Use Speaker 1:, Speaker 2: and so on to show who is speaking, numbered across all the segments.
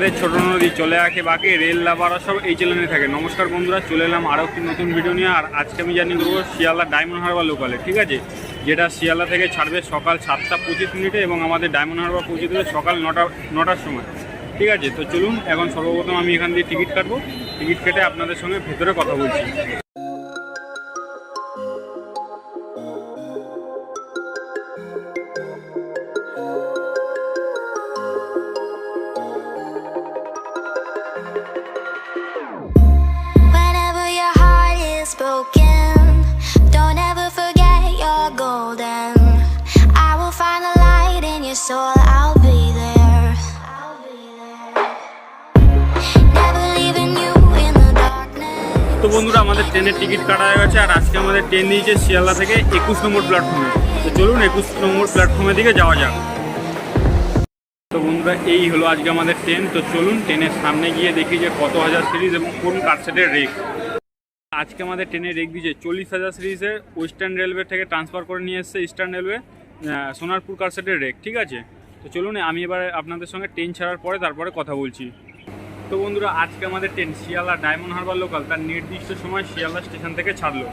Speaker 1: আমাদের ছোট নদী চলে আসে বাকি, রেল লাভার সব এই চ্যানেলে থাকে। নমস্কার বন্ধুরা, চলে এলাম আরও একটি নতুন ভিডিও নিয়ে। আর আজকে আমি জানি করব শিয়ালদা ডায়মন্ড হারবার লোকালে ঠিক আছে? যেটা শিয়ালদা থেকে ছাড়বে সকাল সাতটা পঁচিশ মিনিটে এবং আমাদের ডায়মন্ড হারবার পৌঁছে দেবে সকাল নটা, নটার সময়। ঠিক আছে? তো চলুন, এখন সর্বপ্রথম আমি এখান দিয়ে টিকিট কাটবো। টিকিট কেটে আপনাদের সঙ্গে ভেতরে কথা বলছি।
Speaker 2: Broken, don't ever forget you're golden. I will find the light in your soul, I'll be there. Never leaving you in the darkness.
Speaker 1: তো বন্ধুরা আমাদের ট্রেনের টিকিট কাটা হয়ে গেছে আর আজকে আমাদের ট্রেন দিয়েছে শিয়ালদা থেকে একুশ নম্বর প্ল্যাটফর্মে। তো চলুন একুশ নম্বর প্ল্যাটফর্মের দিকে যাওয়া যাক। তো বন্ধুরা এই হলো আজকে আমাদের ট্রেন। তো চলুন ট্রেনের সামনে গিয়ে দেখি যে কত হাজার সিরিজ এবং কোন কারসেটের রেক আজকে আমাদের ট্রেনে রেক দিয়েছে চল্লিশ হাজার সিরিজে ওয়েস্টার্ন রেলওয়ে থেকে ট্রান্সফার করে নিয়ে এসছে ইস্টার্ন রেলওয়ে সোনারপুর কারসেটের রেক, ঠিক আছে? তো চলুন, আমি এবার আপনাদের সঙ্গে ট্রেন ছাড়ার পরে তারপরে কথা বলছি। তো বন্ধুরা, আজকে আমাদের ট্রেন শিয়ালদা ডায়মন্ড হারবার লোকাল, তার নির্দিষ্ট সময় শিয়ালদা স্টেশন থেকে ছাড়লো।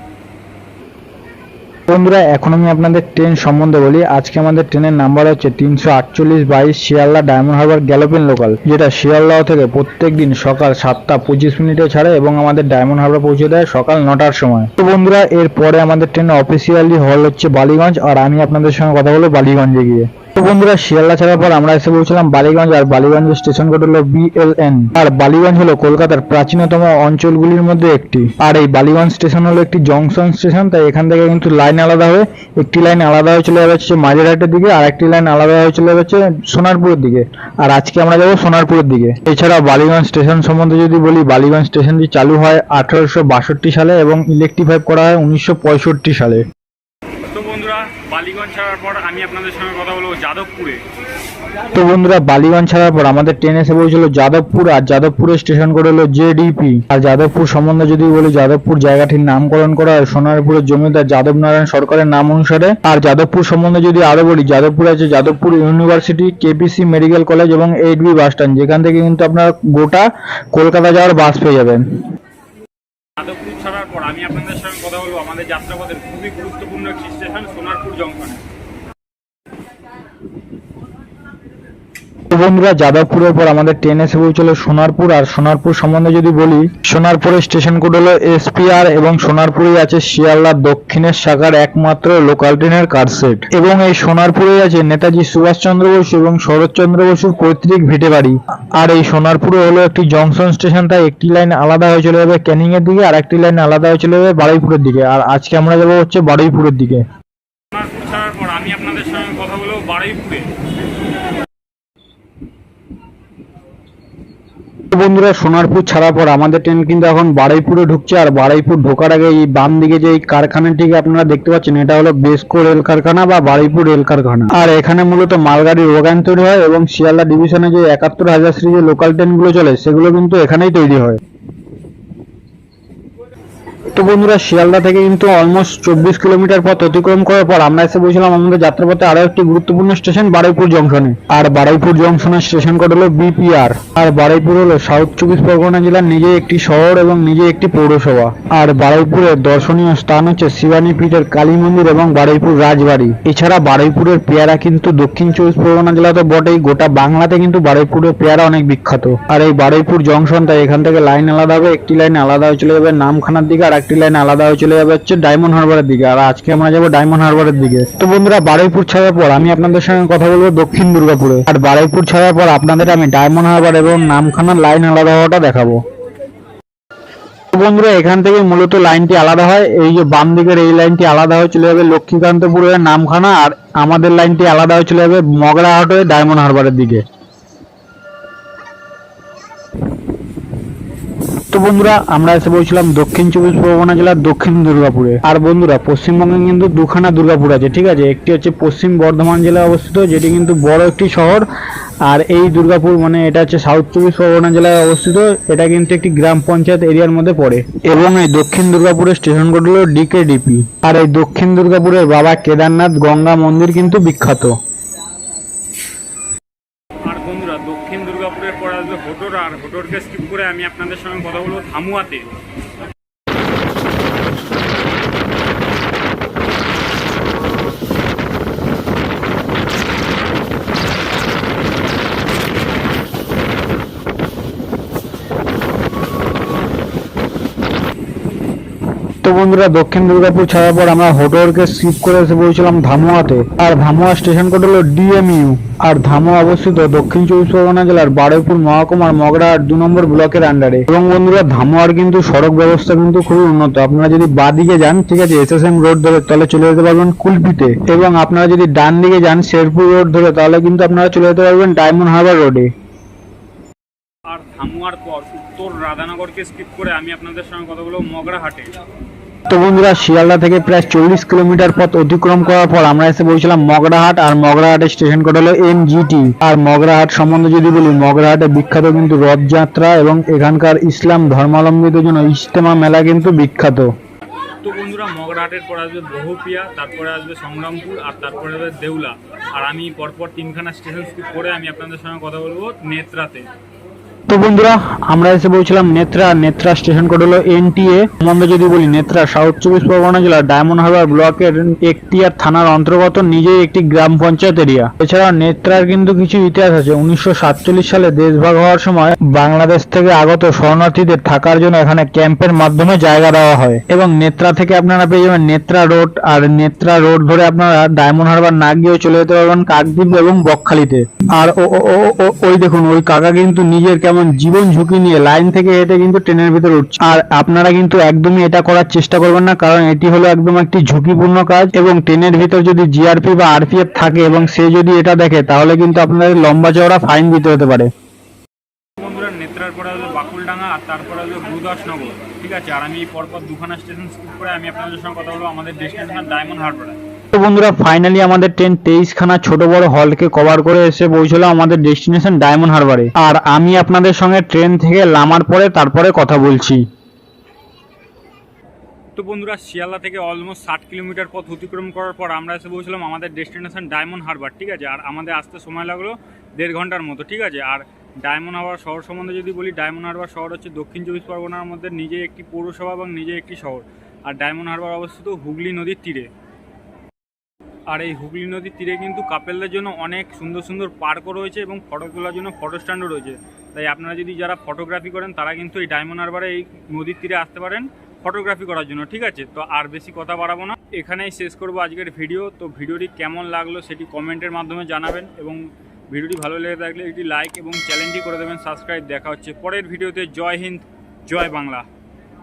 Speaker 3: বন্ধুরা, এখন আমি আপনাদের ট্রেন সম্বন্ধে বলি। আজকে আমাদের ট্রেনের নাম্বার হচ্ছে তিনশো আটচল্লিশ বাইশ শিয়ালদা ডায়মন্ড হারবার গ্যালোপিন লোকাল, যেটা শিয়ালদহ থেকে প্রত্যেক দিন সকাল সাতটা পঁচিশ মিনিটে ছাড়ে এবং আমাদের ডায়মন্ড হারবার পৌঁছে দেয় সকাল নটার সময়। তো বন্ধুরা, এরপরে আমাদের ট্রেনের অফিসিয়ালি হল হচ্ছে বালিগঞ্জ, আর আমি আপনাদের সঙ্গে কথা বলব বালিগঞ্জে গিয়ে। তো বন্ধুরা, শিয়ালদা ছাড়ার পর আমরা এসে পৌঁছলাম বালিগঞ্জ আর বালিগঞ্জের স্টেশন কোড হলো বিএলএন আর বালিগঞ্জ হলো কলকাতার প্রাচীনতম অঞ্চলগুলির মধ্যে একটি। আর এই বালিগঞ্জ স্টেশন হলো একটি জংশন স্টেশন, তাই এখান থেকে কিন্তু লাইন আলাদা হয়ে একটি লাইন আলাদা হয়ে চলে যাবে হচ্ছে মাঝেরহাটের দিকে, আর একটি লাইন আলাদা হয়ে চলে যাবে হচ্ছে সোনারপুরের দিকে। আর আজকে আমরা যাব সোনারপুরের দিকে। এছাড়া বালিগঞ্জ স্টেশন সম্বন্ধে যদি বলি, বালিগঞ্জ স্টেশনটি চালু হয় আঠারোশো বাষট্টি সালে এবং ইলেকট্রিফাই করা হয় উনিশশো পঁয়ষট্টি সালে।
Speaker 1: বালিগঞ্জ ছাড়ার পর আমি আপনাদের সঙ্গে কথা বলব যাদবপুরে।
Speaker 3: তো বন্ধুরা বালিগঞ্জ ছাড়ার পর আমাদের ট্রেন এসে পৌঁছলো যাদবপুর আর যাদবপুরের স্টেশন করে হলো জেডিপি। আর যাদবপুর সম্বন্ধে যদি বলি যাদবপুর জায়গাটির নামকরণ করা হয় সোনারপুরের জমিদার যাদব নারায়ণ সরকারের নাম অনুসারে। আর যাদবপুর সম্বন্ধে যদি আরও বলি যাদবপুর আছে Jadavpur university KPC medical college এবং এইট বি বাস স্ট্যান্ড। যেখান থেকে কিন্তু আপনার গোটা কলকাতা যাওয়ার বাস পেয়ে যাবেন।
Speaker 1: যাদবপুর ছাড়ার পর আমি আপনাদের সঙ্গে কথা বলব। আমাদের যাত্রাপথের খুবই গুরুত্বপূর্ণ একটি সোনারপুর
Speaker 3: বন্ধুরা, যাদবপুরের পর আমাদের ট্রেন এসে পৌঁছলো সোনারপুর। আর সোনারপুর সম্বন্ধে যদি বলি, সোনারপুরের স্টেশন কোড হলো এসপিআর এবং সোনারপুরে আছে শিয়ালদার দক্ষিণের শাখার একমাত্র লোকাল ট্রেনের কারসেট এবং এই সোনারপুরে আছে নেতাজি সুভাষচন্দ্র বসু এবং শরৎচন্দ্র বসুর পৈতৃক ভিটে বাড়ি। আর এই সোনারপুরে হলো একটি জংশন স্টেশন তাই একটি লাইন আলাদা হয়ে চলে যাবে ক্যানিং এর দিকে আর একটি লাইন আলাদা হয়ে চলে যাবে বারুইপুরের দিকে। আর আজকে আমরা যাব হচ্ছে বারুইপুরের দিকে।
Speaker 1: আমি আপনাদের সঙ্গে কথা বলব বারুইপুরে।
Speaker 3: বন্ধুরা, সোনারপুর ছাড়ার পর আমাদের ট্রেন কিন্তু এখন বারুইপুরে ঢুকছে, আর বারুইপুর ঢোকার আগে এই বাম দিকে যে কারখানাটিকে আপনারা দেখতে পাচ্ছেন, এটা হলো বেসকো রেল কারখানা বা বারুইপুর রেল কারখানা। আর এখানে মূলত মালগাড়ির ওগান তৈরি হয় এবং শিয়ালদা ডিভিশনে যে একাত্তর হাজার সিরিজের লোকাল ট্রেনগুলো চলে, সেগুলো কিন্তু এখানেই তৈরি হয়। তো বন্ধুরা, শিয়ালদা থেকে কিন্তু অলমোস্ট চব্বিশ কিলোমিটার পথ অতিক্রম করার পর আমরা এসে বলছিলাম আমাদের যাত্রাপথে আরও একটি গুরুত্বপূর্ণ স্টেশন, বারুইপুর জংশনে আর বারুইপুর জংশনের স্টেশন কোড হলো বিপিআর আর বারুইপুর হলো সাউথ চব্বিশ পরগনা জেলার নিজে একটি শহর এবং নিজে একটি পৌরসভা। আর বারুইপুরের দর্শনীয় স্থান হচ্ছে শিবানী পীঠের কালী মন্দির এবং বারুইপুর রাজবাড়ি। এছাড়া বারুইপুরের পেয়ারা কিন্তু দক্ষিণ চব্বিশ পরগনা জেলাতে বটেই, গোটা বাংলাতে কিন্তু বারুইপুরের পেয়ারা অনেক বিখ্যাত। আর এই বারুইপুর জংশন তাই এখান থেকে লাইন আলাদা হবে, একটি লাইন আলাদা হয়ে চলে যাবে নামখানার দিকে, আর একটি লাইন আলাদা হয়ে চলে যাবে হচ্ছে ডায়মন্ড হারবারের দিকে। আর আজকে আমরা যাব ডায়মন্ড হারবারের দিকে। তো বন্ধুরা, বারুইপুর ছাড়ার পর আমি আপনাদের সঙ্গে কথা বলব দক্ষিণ দুর্গাপুরে। আর বারুইপুর ছাড়ার পর আপনাদের আমি ডায়মন্ড হারবার এবং নামখানার লাইন আলাদা হওয়াটা দেখাবো। বন্ধুরা, এখান থেকে মূলত লাইনটি আলাদা হয়। এই যে বাম দিকের এই লাইনটি আলাদা হয়ে চলে যাবে লক্ষ্মীকান্তপুরের নামখানা আর আমাদের লাইনটি আলাদা হয়ে চলে যাবে মগরাহাট হয়ে ডায়মন্ড হারবারের দিকে। তো বন্ধুরা, আমরা এসে বলছিলাম দক্ষিণ চব্বিশ পরগনা জেলার দক্ষিণ দুর্গাপুরে। আর বন্ধুরা, পশ্চিমবঙ্গে কিন্তু দুখানা দুর্গাপুর আছে, ঠিক আছে? একটি হচ্ছে পশ্চিম বর্ধমান জেলায় অবস্থিত, যেটি কিন্তু বড় একটি শহর। আর এই দুর্গাপুর মানে এটা হচ্ছে সাউথ চব্বিশ পরগনা জেলায় অবস্থিত, এটা কিন্তু একটি গ্রাম পঞ্চায়েত এরিয়ার মধ্যে পড়ে। এবং এই দক্ষিণ দুর্গাপুরের স্টেশন কোড হলো ডিকেডিপি আর এই দক্ষিণ দুর্গাপুরের বাবা কেদারনাথ গঙ্গা মন্দির কিন্তু বিখ্যাত।
Speaker 1: বন্ধুরা, দক্ষিণ দুর্গাপুরের পর আসবে হোটোর আর হোটোরকে স্কিপ করে আমি আপনাদের সঙ্গে কথা বলব থামুয়াতে
Speaker 3: তো বন্ধুরা, দক্ষিণ দুর্গাপুর ছাড়ার পর আমরা হোটোরকে স্কিপ করে এসে পৌঁছলাম ধামুয়াতে। আর ধামুয়া স্টেশন কোড হলো ডিএমইউ আর ধামুয়া অবস্থিত দক্ষিণ চব্বিশ পরগনা জেলার বারুইপুর, মহকুমার মগরাহাট দু নম্বর ব্লকের আন্ডারে এবং বন্ধুরা, ধামোয়ার কিন্তু সড়ক ব্যবস্থা কিন্তু খুবই উন্নত। আপনারা যদি বা দিকে যান, ঠিক আছে এসএসএম রোড ধরে তাহলে চলে যেতে পারবেন কুলপিতে। এবং আপনারা যদি ডান দিকে যান, শেরপুর রোড ধরে, তাহলে কিন্তু আপনারা চলে যেতে পারবেন ডায়মন্ড হারবার রোডে
Speaker 1: আর ধামুয়ার পর উত্তর রাধানগরকে স্কিপ করে আমি আপনাদের সঙ্গে কথা বলব মগরাহাটে
Speaker 3: তো বন্ধুরা, শিয়ালদা থেকে প্রায় চল্লিশ কিলোমিটার পথ অতিক্রম করার পর আমরা এসে পৌঁছলাম মগরাহাট আর মগরাহাটের স্টেশন কোড হলো এমজিটি। আর মগরাহাট সম্বন্ধে যদি বলি মগরাহাটে বিখ্যাত কিন্তু রথযাত্রা এবং এখানকার ইসলাম ধর্মাবলম্বীদের জন্য ইজতেমা মেলা কিন্তু বিখ্যাত।
Speaker 1: তো বন্ধুরা, মগরাহাটের পর আসবে বহুপিয়া, তারপরে আসবে সংগ্রামপুর আর তারপরে আসবে দেউলা। আর আমি পরপর তিনখানা স্টেশন করে আমি আপনাদের সঙ্গে কথা বলব নেত্রাতে।
Speaker 3: তো বন্ধুরা, আমরা এসে পৌঁছলাম নেত্রা। নেত্রা স্টেশন কোড হলো এনটিএ। সম্বন্ধে যদি বলি নেত্রা, সাউথ চব্বিশ পরগনা জেলার ডায়মন্ড হারবার ব্লকের এখতিয়ার থানার অন্তর্গত, নিজেই একটি গ্রাম পঞ্চায়েত এরিয়া। এছাড়া নেত্রার কিন্তু কিছু ইতিহাস আছে। উনিশশো সাতচল্লিশ সালে দেশভাগ হওয়ার সময় বাংলাদেশ থেকে আগত শরণার্থীদের থাকার জন্য এখানে ক্যাম্পের মাধ্যমে জায়গা দেওয়া হয়। এবং নেত্রা থেকে আপনারা পেয়ে যাবেন নেত্রা রোড। আর নেত্রা রোড ধরে আপনারা ডায়মন্ড হারবার না গিয়েও চলে যেতে পারবেন কাকদ্বীপ এবং বকখালিতে। আর ওই দেখুন, ওই কাকা কিন্তু নিজের কেমন জীবন ঝুঁকি নিয়ে লাইন থেকে হেঁটে কিন্তু ট্রেনের ভিতরে উঠছে। আর আপনারা কিন্তু একদমই এটা করার চেষ্টা করবেন না, কারণ এটি হলো একদম একটি ঝুঁকিপূর্ণ কাজ এবং ট্রেনের ভিতর যদি জিআরপি বা আরপিএফ থাকে এবং সে যদি এটা দেখে, তাহলে কিন্তু আপনাদের লম্বা চওড়া ফাইন দিতে হতে পারে।
Speaker 1: ঠিক আছে? আর আমি পরপর দুখানা স্টেশন স্কিপ করে আমি আপনাদের সঙ্গে কথা বলব আমাদের ডেস্টিনেশন ডায়মন্ড হারবারে
Speaker 3: তো বন্ধুরা ফাইনালি আমাদের ট্রেন তেইশখানা ছোট বড় হলকে কভার করে এসে পৌঁছলো আমাদের ডেস্টিনেশন ডায়মন্ড হারবারে আর আমি আপনাদের সঙ্গে ট্রেন থেকে নামার পরে তারপরে কথা বলছি।
Speaker 1: তো বন্ধুরা, শিয়ালদা থেকে অলমোস্ট ষাট কিলোমিটার পথ অতিক্রম করার পর আমরা এসে পৌঁছলাম আমাদের ডেস্টিনেশন ডায়মন্ড হারবার ঠিক আছে? আর আমাদের আসতে সময় লাগল দেড় ঘণ্টার মতো, ঠিক আছে? আর ডায়মন্ড হারবার শহর সম্বন্ধে যদি বলি ডায়মন্ড হারবার শহর হচ্ছে দক্ষিণ চব্বিশ পরগনার মধ্যে নিজে একটি পৌরসভা এবং নিজে একটি শহর। আর ডায়মন্ড হারবার অবস্থিত হুগলি নদীর তীরে। আর এই হুগলি নদীর তীরে কিন্তু কাপেলদের জন্য অনেক সুন্দর সুন্দর পার্কও রয়েছে এবং ফটো তোলার জন্য ফটো স্ট্যান্ডও রয়েছে। তাই আপনারা যদি যারা ফটোগ্রাফি করেন, তারা কিন্তু এই ডায়মন্ড হারবারে এই নদীর তীরে আসতে পারেন ফটোগ্রাফি করার জন্য, ঠিক আছে? তো আর বেশি কথা বাড়াবো না। এখানেই শেষ করব আজকের ভিডিও তো ভিডিওটি কেমন লাগল সেটি কমেন্টের মাধ্যমে জানাবেন এবং ভিডিওটি ভালো লেগে থাকলে একটি লাইক এবং চ্যানেলটি করে দেবেন সাবস্ক্রাইব দেখা হচ্ছে পরের ভিডিওতে জয় হিন্দ, জয় বাংলা।